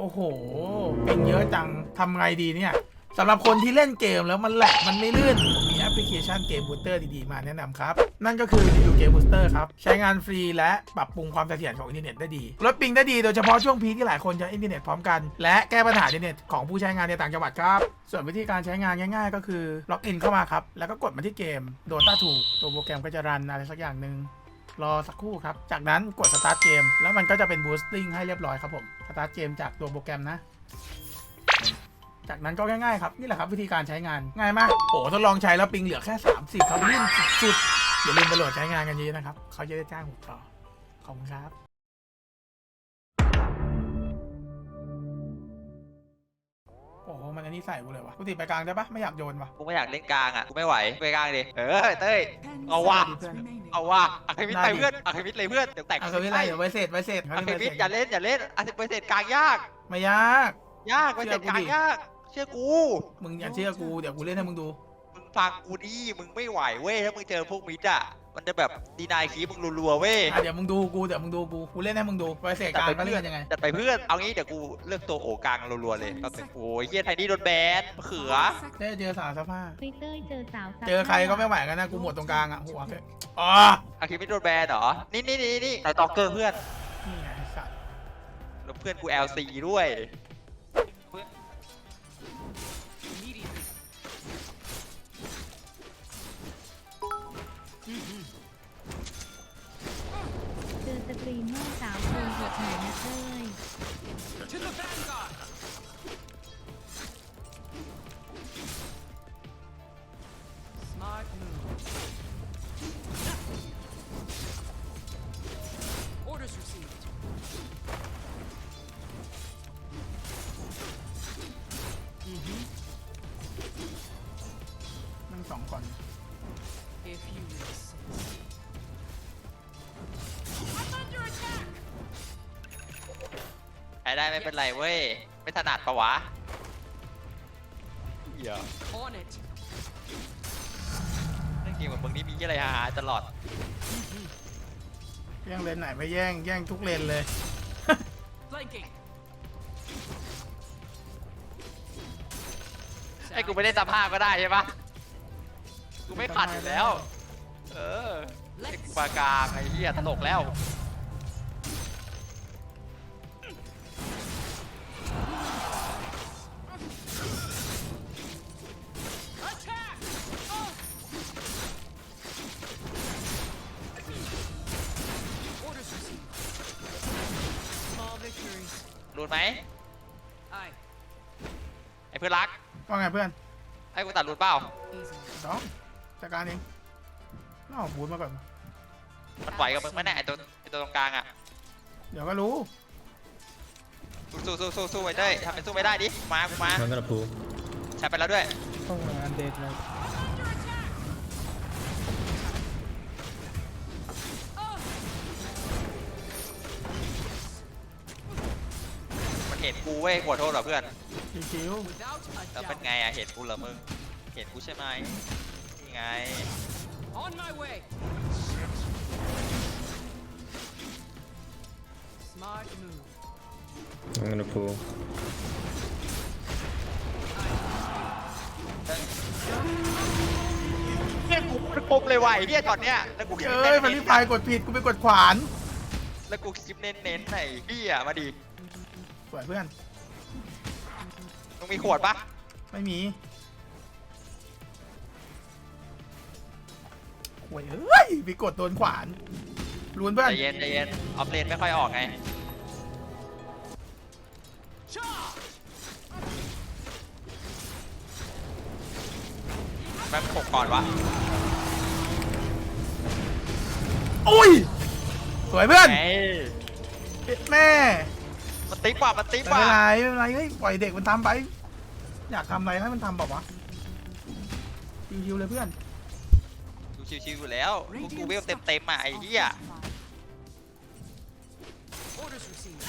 โอ้โห เป็นเยอะจังทำไงดีเนี่ยสำหรับคนที่เล่นเกมแล้วมันแหลกมันไม่ลื่น มีแอปพลิเคชันเกมบูสเตอร์ดีๆ มาแนะนำครับ นั่นก็คือรีวิวเกมบูสเตอร์ครับ ใช้งานฟรีและปรับปรุงความเสถียรของอินเทอร์เน็ตได้ดีลดปิงได้ดีโดยเฉพาะช่วงพีที่หลายคนใช้อินเทอร์เน็ตพร้อมกัน และแก้ปัญหาอินเทอร์เน็ตของผู้ใช้งานในต่างจังหวัดครับ ส่วนวิธีการใช้งานง่ายๆ ก็คือล็อกอินเข้ามาครับแล้วก็กดมาที่เกม Dota 2ตัวโปรแกรมก็จะรันอะไรสักอย่างหนึ่ง รอสักครู่ครับ จากนั้นกด start เกมแล้วมันก็จะเป็นบูสติ้งให้เรียบร้อยครับผม start เกมจากตัวโปรแกรมนะ จากนั้นก็ง่ายๆครับ นี่แหละครับวิธีการใช้งานง่ายมากโอ้ทดลองใช้แล้วปิงเหลือแค่ 30 ครับนิ่มสุดๆอย่าลืมไปโหลดใช้งานกันเยอะนะครับเขาจะได้จ้างผมต่อขอบคุณครับ นอันนี้ใส่กูเลยวะกูติดไปกลางได้ปะไม่อยากโยนวะกูไม่อยากเล่นกลางอะกูไม่ไหวไปกลางดิเออเต้ยเอาว่ะเพื่อนเอาว่ะอะคามิดไปเพื่อนอะคามิดเลยเพื่อนเดี๋ยวแตกเอาสวิตช์อะไรเดี๋ยวไวเสร็จไวเสร็จอะคามิดอย่าเล่นอย่าเล่นอะไปเสร็จกลางยากไม่ยาก ยากไปเสร็จกลางยาก เชื่อกู มึงอย่าเชื่อกูเดี๋ยวกูเล่นให้มึงดูมึงฟังกูดิมึงไม่ไหวเว้ยถ้ามึงเจอพวกมิดอะ มันจะแบบดีนายคีมึงรัวๆเว้ยอะเดี๋ยวมึงดูกูเดี๋ยวมึงดูกูกูเล่นให้มึงดูไวเสร็จกลางก็เล่นยังไงจัดไปเพื่อนเอางี้เดี๋ยวกูเลือกตัวโอกลางรัวๆเลยก็เป็นโอ้ยเฮียไทนี่โดนแบนมะเขือได้เจอสาวสภาพทวิตเตอร์เจอสาวซักเจอใครก็ไม่ไหวกันนะกูหมดตรงกลางอะหัวเลยอ๋ออะคามิดโดนแบนเหรอนี่นี่นี่นี่ไต่ตอกเกอร์เพื่อนนี่ไงไอ้สัตว์แล้วเพื่อนกู LC ด้วย งสองคน If you insist. ใช้ได้ไม่เป็นไรเว้ย ไม่ถนัดปะวะเหี้ย On it. เรื่องจริงเหมือนมึงนี่มีอะไรหาๆตลอด แย่งเลนไหนไม่แย่งแย่งทุกเลนเลย Flanking. ไอ้กูไม่ได้ตามห้าก็ได้ใช่ปะ กูไม่ขัดอยู่แล้ว เออไอ้กูปากลางไอ้เหี้ยตลกแล้ว Attack! Orders received. Small victories. รู้ไหม Aye. ไอ้เพื่อนรัก ว่าไงเพื่อนให้กูตัดรูนเปล่า Easy. สอง จัดการเองน่าบูดมาก่อน มันไหวกับมึงไหมเนี่ยไอ้ตัวไอ้ตัวตรงกลางอะ เดี๋ยวก็รู้สู้สู้สู้สู้ไปเต้ยทำเป็นสู้ไม่ได้ดิ มากูมา I'm gonna pull. ใช้ไปแล้วด้วย ต้องอันเดทเลยมันเห็นกูเว้ยขอโทษเหรอเพื่อนชิว Without a แล้วเป็น doubt. ไงอะเห็นกูเหรอมึง เห็นกูใช่ไหมนี่ ไง On my way. Smart move. I'm gonna pull. เนี่ยกูมันปมเลยว่ะไอ้เนี่ยตอนเนี้ยแล้วกูๆคลิปเอ้ยเน้นๆมันรีบพายกดผิดกูไปกดขวานแล้วกูคลิปเน้นๆไหนพี่อะมาดิสวยเพื่อนมึงมีขวดปะไม่มี โวยเอ้ยไปกดโดนขวานล้วนเพื่อนใจเย็นใจเย็นออฟเลนไม่ค่อยออกไงแม่งปกก่อนวะอุ้ยสวยเพื่อนไงแม่มันติ๊บว่ะมันติ๊บไม่ว่ะเป็นไรไม่เป็นไรเฮ้ยปล่อยเด็กมันทำไป อยากทำอะไรให้มันทำแบบวะชิวๆเลยเพื่อนดู ชิวๆอยู่แล้วกูกูเวลเต็มเต็มๆอะไอ้เหี้ย Orders received.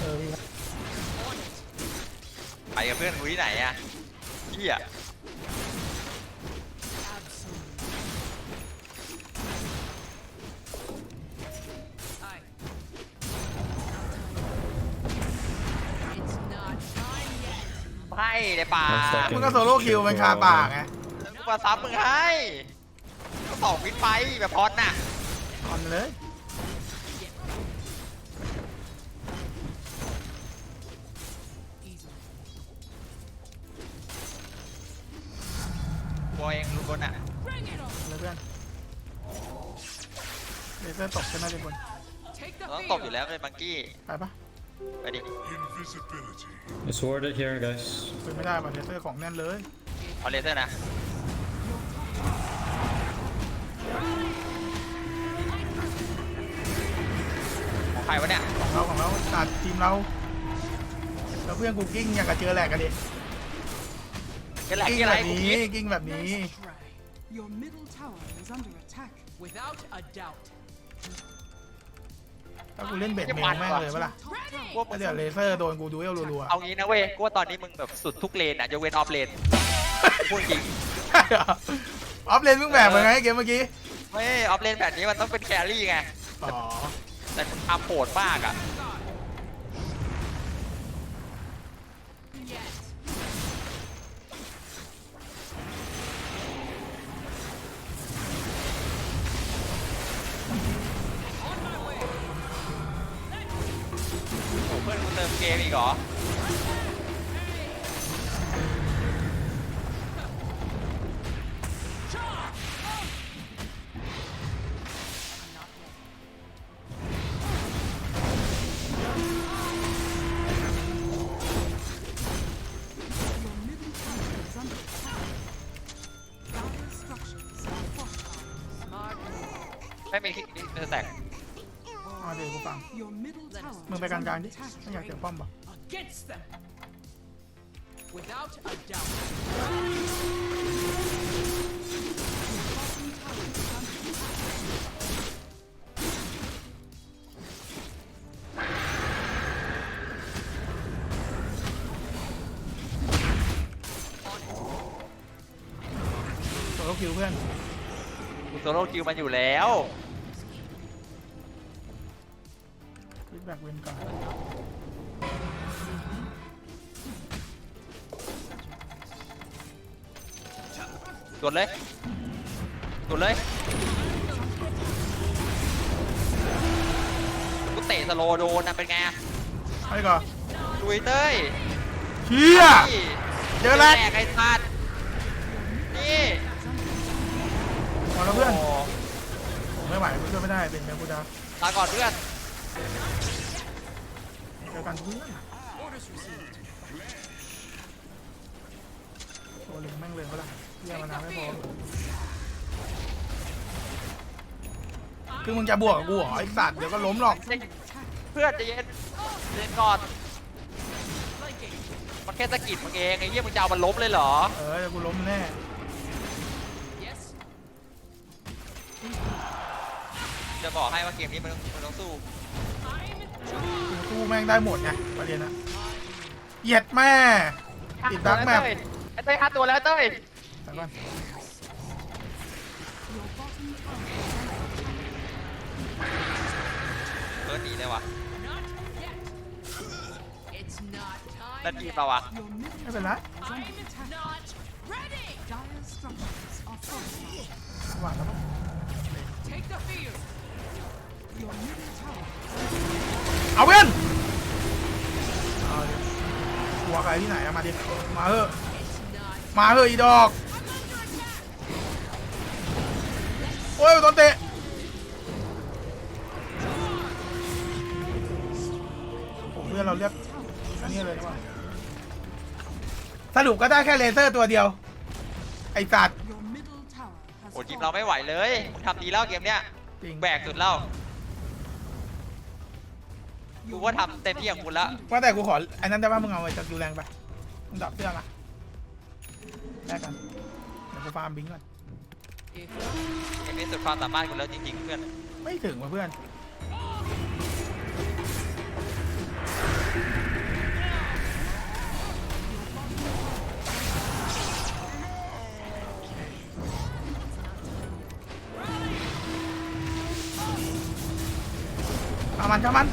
เออพี่ On it. ไปกับเพื่อนกูที่ไหนอะเหี้ย ให้ในป่า One second. มึงก็โซโล่คิวมันคาปากไงกูมาซับมึงให้ก็สองวินไปแบบพอดน่ะออนเลย Easily. บัวเองลุงบนอะ Bring it on. เลยเพื่อนเลเซอร์ตกใช่ไหมทุกคน Take the ต้อง field. ตบอยู่แล้วเป็นบังกี้ ไปปะ ไปดิ Invisibility. It's warded here, guys. ปืนไม่ได้ป่ะเลเซอร์ของแน่นเลยเอาเลเซอร์นะ ของใครวะเนี่ย ของเราของเราตัดทีมเราแล้วเพื่อนกูกิ้งอย่างกับเจอแหลกกันดิเป็นไรกิ้งกี่อะไรแบบกูนี้คิดกิ้งแบบนี้ Nice try. Your middle tower is under attack. Without a doubt. ถ้ากูเล่นเบ็ดเมลแม่งเลยปะล่ะ Top tower พวกก็เดี๋ยวเลเซอร์โดนกูดูเอลรัวๆเอางี้นะเว้ยกูว่าตอนนี้มึงแบบสุดทุกเลนอะยกเว้นออฟเลนพูดจริงใช่เหรอออฟเลนมึงแบบเป็นไงเกมเมื่อกี้ไม่ออฟเลนแบบนี้มันต้องเป็นแครี่ไง อ๋อ แต่มึงทำโหดมากอะ ไม่มีคิกนี่ไม่แตกเอาเดี๋ยวกูฟัง Your middle tower มึงไป is กลาง under ๆดิ attack. ไม่อยากเจอป้อมปะ Against them. Without a doubt. Bottom tower is under attack. On it. โซโลคิวเพื่อน กูโซโล่คิวมันอยู่แล้ว แบ็กเวนก่อนกดเลยกดเลยกูเตะสโลว์โดนนะเป็นไงอะไปก่อนลุยเต้ยเชี่ยนี่เจอแล้วแตกไอ้สัตว์นี่พอแล้วเพื่อนโอ้ ผมไม่ไหวกูช่วยไม่ได้เป็นแมวกูดา ลาก่อนเพื่อน เจอกันเพื่อน Orders received. โชว์เล็งแม่งเลยเขาละเยี่ยมานานไม่พอคือมึงจะบวกกับกูเหรอไอ้สัตว์เดี๋ยวก็ล้มหรอกเพื่อนใจะเย็นเย็นก่อน Flanking. มันแค่สะกิดมึงเองไอ้เหี้ยมึงจะเอามันล้มเลยเหรอเออเดี๋ยวกูล้มแน่ Yes. จะบอกให้ว่าเกมนี้มันต้องมันต้องสู้ กูสู้แม่งได้หมดไงประเด็นอะเหยียดแม่ ติดดักแมป ไอ้เต้ยห้าตัวแล้วเต้ยแต่ก่อน Your bottom tower is under attack. เบิร์ดหนีเลยว่ะ Not yet. It's not time. นั่นทีม yet. เราอะ Your middle ไม่เป็นไร tower is under I'm attack. not ready. Dire structures are fortified. หวานแล้วปะ Take the field. Your middle tower เอาเพื่อนเอาดิกลัวใครที่ไหนอะมาดิ มาเถอะ It's not. มาเถอะอีดอก โอ้ยโดนเตะ ผมเพื่อนเราเรียกอันนี้เลยดีกว่าสรุปก็ได้แค่เลเซอร์ตัวเดียว ไอ้สัตว์ Your middle tower has โอ้ทีม fallen. เราไม่ไหวเลยมึงทำดีแล้วเกมเนี้ยจริง แบกสุดแล้ว กูว่าทำเต็มที่ของคุณแล้วว่าแต่กูขอไอ้นั้นได้ป่ะมึงเอาไอ้จักรดูแรงไปมึงดับเสื้อมาแลกกันเดี๋ยวกูฟาร์มบิงก่อน If เกมนี้สุดความสามารถคุณแล้วจริงๆเพื่อนไม่ถึงว่ะเพื่อนเอามันช่างมัน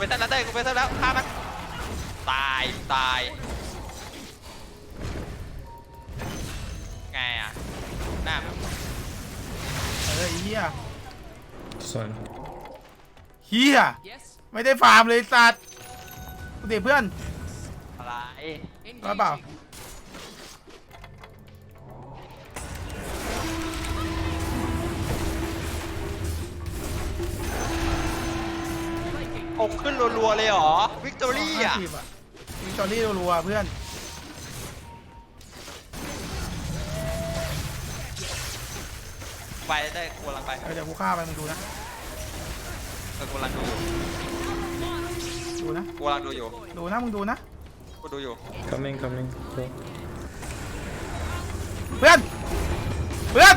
กูเป็นเต้นแล้วเต้ยกูเป็นเต้นแล้วฆ่ามันตายตายไงอะหน้ามันเออไอ้เฮีย This one. เฮีย Yes. ไม่ได้ฟาร์มเลยสัตว์กูเดี๋ยวเพื่อนอะไร What about? Engaging. อกขึ้นรัวๆเลยเหรอ วิกตอรี่อะทีอะวิกตอรี่รัวๆเพื่อน ไปได้กูกำลังไปเออเดี๋ยวกูฆ่าไปมึงดูนะ เออกูกำลังดูอยู่ดูนะ กูกำลังดูอยู่ดูนะมึงดูนะ กูดูอยู่ Coming, coming. Go. เพื่อน เพื่อน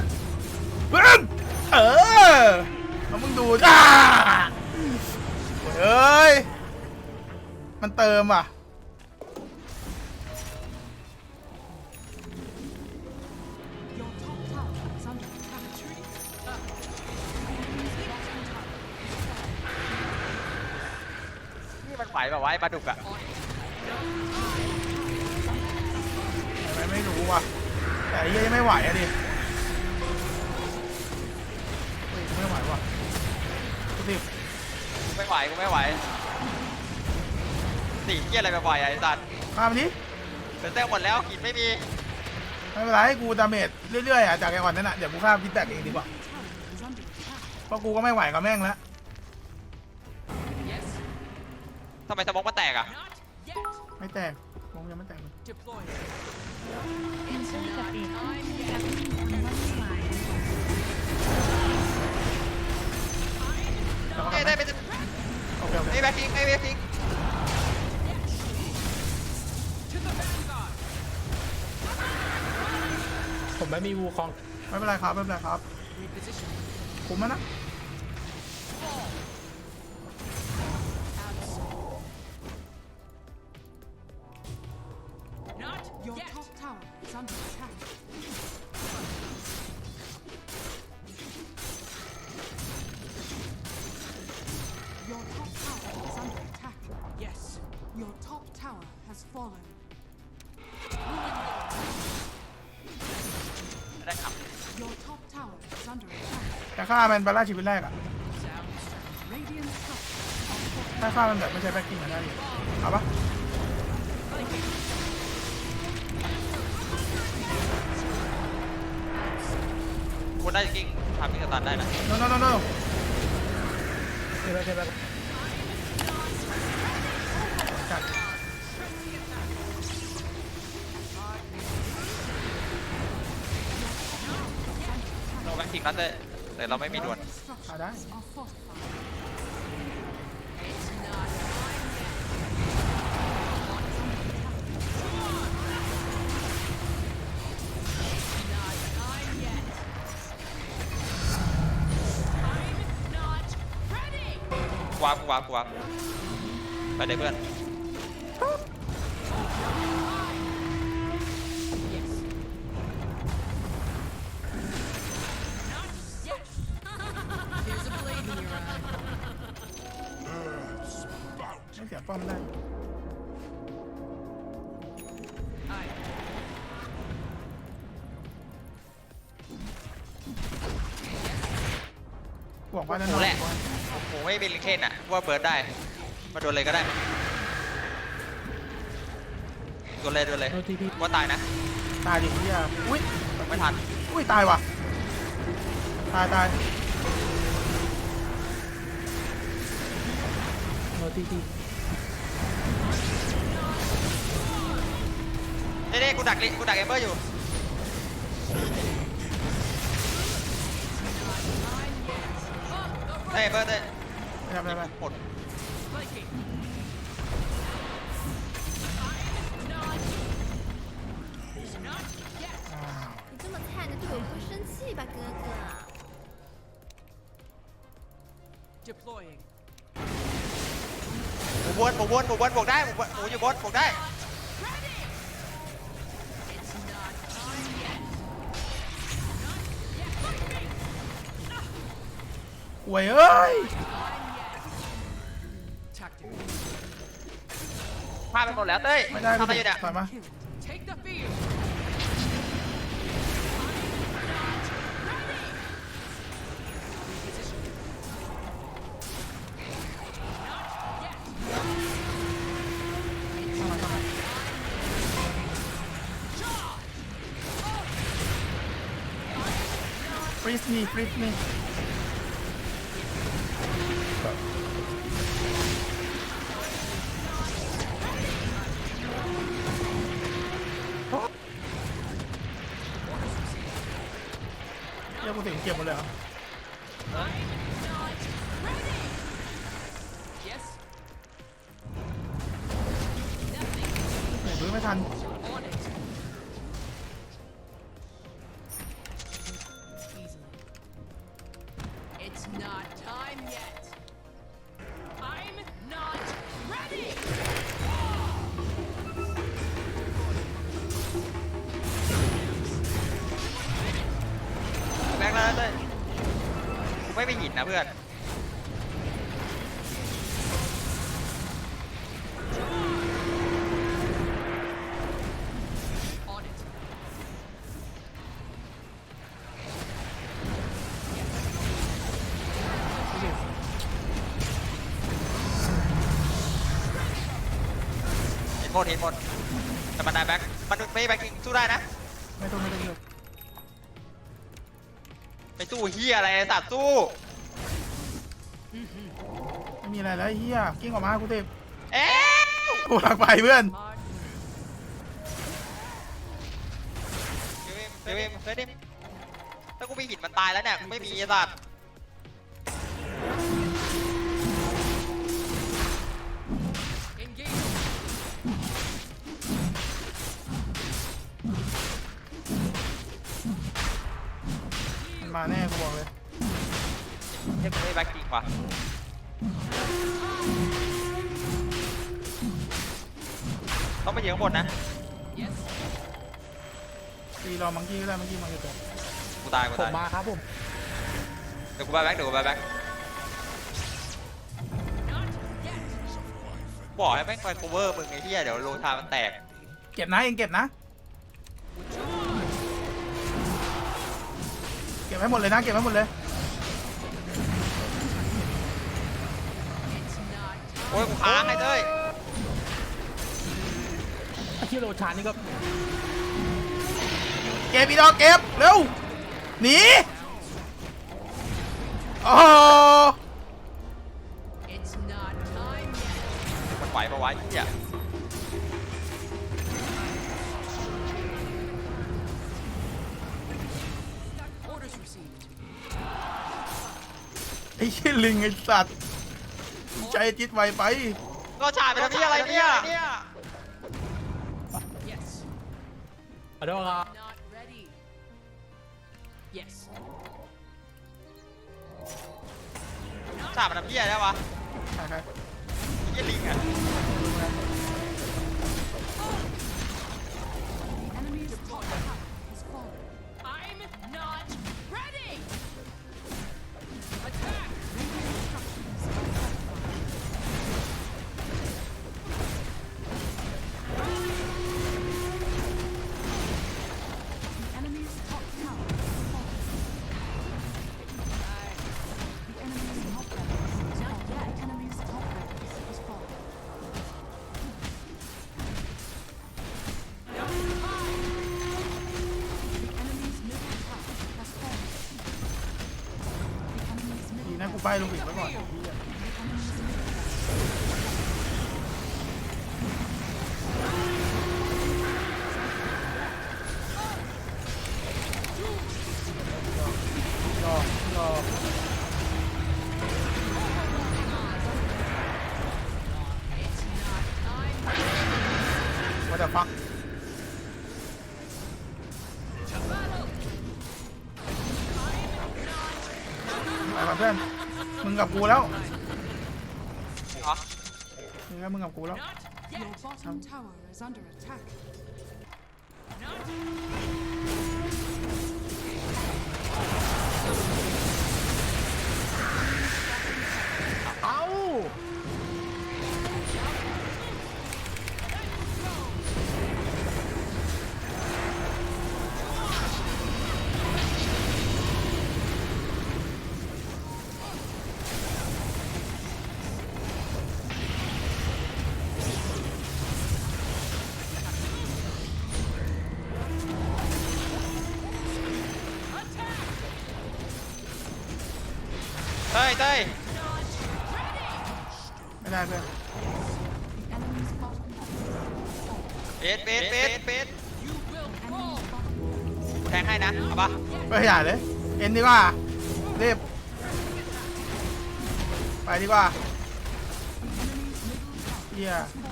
มันเติมอะ Your top tower is under attack. Retreat. Bottom tower. นี่มันไหวแบบไวะไอ้ปลาดุกอะทำไมไม่รู้ว่ะ แต่ไอ้เหี้ยยังไม่ไหวอะดิเฮ้ยกูไม่ไหวว่ะดูดิกูไม่ไหวกูไม่ไหว สีเกียอะไรบ่อยๆอะไอ้สัตว์ข้ามนดิเป็นเต้หมดแล้วกินไม่มีไม่เป็นไรกูดาเมจเรื่อยๆอะจากไอ้วันนั้นอะเดี๋ยวกูข้ามพิแตกเองดีกว่า Tower is under attack. เพราะกูก็ไม่ไหวกับแม่งแล้ว Yes. ทำไมสมองมันแตกอะ Not yet. ไม่แตกวงยังไม่แตกเลย Deploy. เอนเตอร์กับเอ็ดกับคำว่าไม่ไหวแล้วก็เอ้ยทำได้ให้ไปโอเคโอเค ไอ้แบ็คทิ้งไอ้แบ็คทิ้ง ผมไม่มีวูคอง ไม่เป็นไรครับไม่เป็นไรครับ Reposition. คุ้มแล้วนะ มันบาร่าชีวิตแรกอะ Sound strength. Radiant structures are fortified. ถ้าฆ่ามันแบบไม่ใช่แบ็คกิ้งมาได้อยู่เอาปะกูได้กิ้งทำมิกตันได้นะโนโนโนโนใช่ไหมใช่ไหมจัดเราแบ็คทิ้งแล้วแต่ แต่เราไม่มีด่วนเอาได้ Structures are fortified. It's not Not time yet. I'm not ready. วาร์ปกูวาร์ปกูวาร์ปไปเลยเพื่อน ว่าเบิร์ดได้ มาโดนเลยก็ได้โดนเลยโดนเลยว่าตายนะตายดิเฮียอุ้ย ไม่ทันอุ้ย ตายว่ะ ตายตายโนทีทีเน่ๆกูดักลิกูดักเอมเบอร์อยู่เฮ้ยเบิร์ดเต้ย ไม่ทำอะไรไป หมด Flanking. อ้าว 着就有会生气吧，哥哥。 Deploying. หมูบนหมูบนหมูบนบวกได้หมูบนหมูอยู่บนบวกได้ หวยเอ้ย พลาดไปหมดแล้วเต้ยไม่ได้ทำอะไรอยู่เนี่ยถอยมา Kill. Take the field. freeze me freeze me เรียก เก็บหมดเลยเหรอ นนะเพื่อน On it. เห็นหมดเห็นหมดแต่มันได้แบ็คมันไม่แบ็คกิ้งสู้ได้นะ ไม่ต้องไม่ต้องเยอะไปสู้เฮียอะไรไอ้สัตว์สู้ไม่มีอะไรแล้วไอ้เฮียกิ้งออกมากูเทพเอ๊ะกูหลักไปเพื่อน Hard เดี๋ยวเองเดี๋ยวเองเฮ้ยดิถ้ากูมีหินมันตายแล้วเนี่ยกูไม่มีไอ้สัตว์ engage. มันมาแน่กูบอกเลยเฮ้ยกูไม่แบ็คกิ้งว่ะ ต้องไปยิงข้างบนนะ Yes. ตีรอมังกี้ก็ได้มังกี้มันจะจบกูตายกูผมตายมาครับผมเดี๋ยวกูไปแบ็คเดี๋ยวกูไปแบ็คบอกให้แม่งไป cover มึงไอ้เหี้ยเดี๋ยวโลทามันแตกเก็บนะเองเก็บนะเก็บให้หมดเลยนะเก็บให้หมดเลย It's not โอ้ยกูค้างไอ้เต้ยไอ้ ที่โรชานนี่ก็เก็บอีดอกเก็บเร็วหนีโอ้โห It's not time yet. มันไหวปะวะไอ้เหี้ย Orders received. ไอ้เชี่ยลิงไอ้สัตว์ใจจิตไวไป ก็ฉายไปทำเหี้ยอะไรเนี่ย อโทษครับ Not ready. Yes. ฉายไปทำเหี้ยได้วะใช่ใช่เหี้ยลิงอะ ไปลงอีกไว้ก่อน มึงกับกูแล้วอ๋อมึงกับมึงกับกูแล้ว Your bottom tower is under attack. เอ้า เต้ยเต้ยไม่ได้เพื่อน The enemy's bottom tower. เบสเบสเบสเบส Enemy's bottom แทงให้นะ เอาปะไปอย่าเลย เอ็นดีกว่ารีบไปดีกว่า enemy's middle tower. เฮีย It's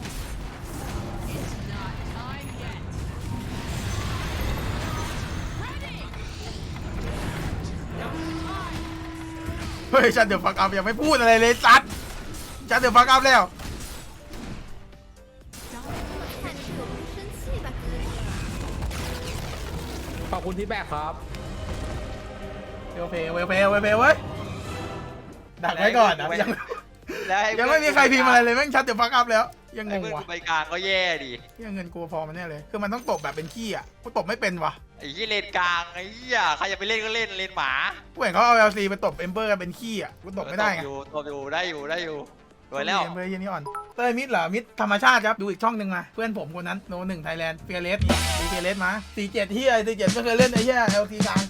เฮ้ยฉันเดี๋ยวฟังอัพยังไม่พูดอะไรเลยสัตว์ฉันเดี๋ยวฟังอัพแล้วขอบคุณที่แบกครับเวลเพย์เวลเพย์เวลเพย์เว้ยดักไว้ก่อนนะยังยังไม่มีใครพิมอะไรเลยแม่งชันเดี๋ยวฟังอัพแล้ว ยังงไอ้งเพื่อนวะกูไปกลางก็แย่ดิยังเงินกูพอมันแน่เลยคือมันต้องตบแบบเป็นขี้อะกูตบไม่เป็นวะไอ้ยี่เลนกลางไอ้เหี้ยใครจะไปเล่นก็เล่นเลนหมากูเห็นเขาเอา LC ไปตบเอมเบอร์กันเป็นขี้อะกูตบไม่ได้ไงตบอยู่ตบอยู่ได้อยู่ได้อยู่สวยแล้วเอมเบอร์ยี่นี่อ่อนเต้ยมิดเหรอมิดธรรมชาติครับ ดูอีกช่องหนึ่งมา เพื่อนผมคนนั้นโนหนึ่งไทยแลนด์เฟียเลสนี่ดูเฟียเลสมาสี่เจ็ดที่ไอ้สี่เจ็ดไม่เคยเล่นไอ้เหี้ย LC กลาง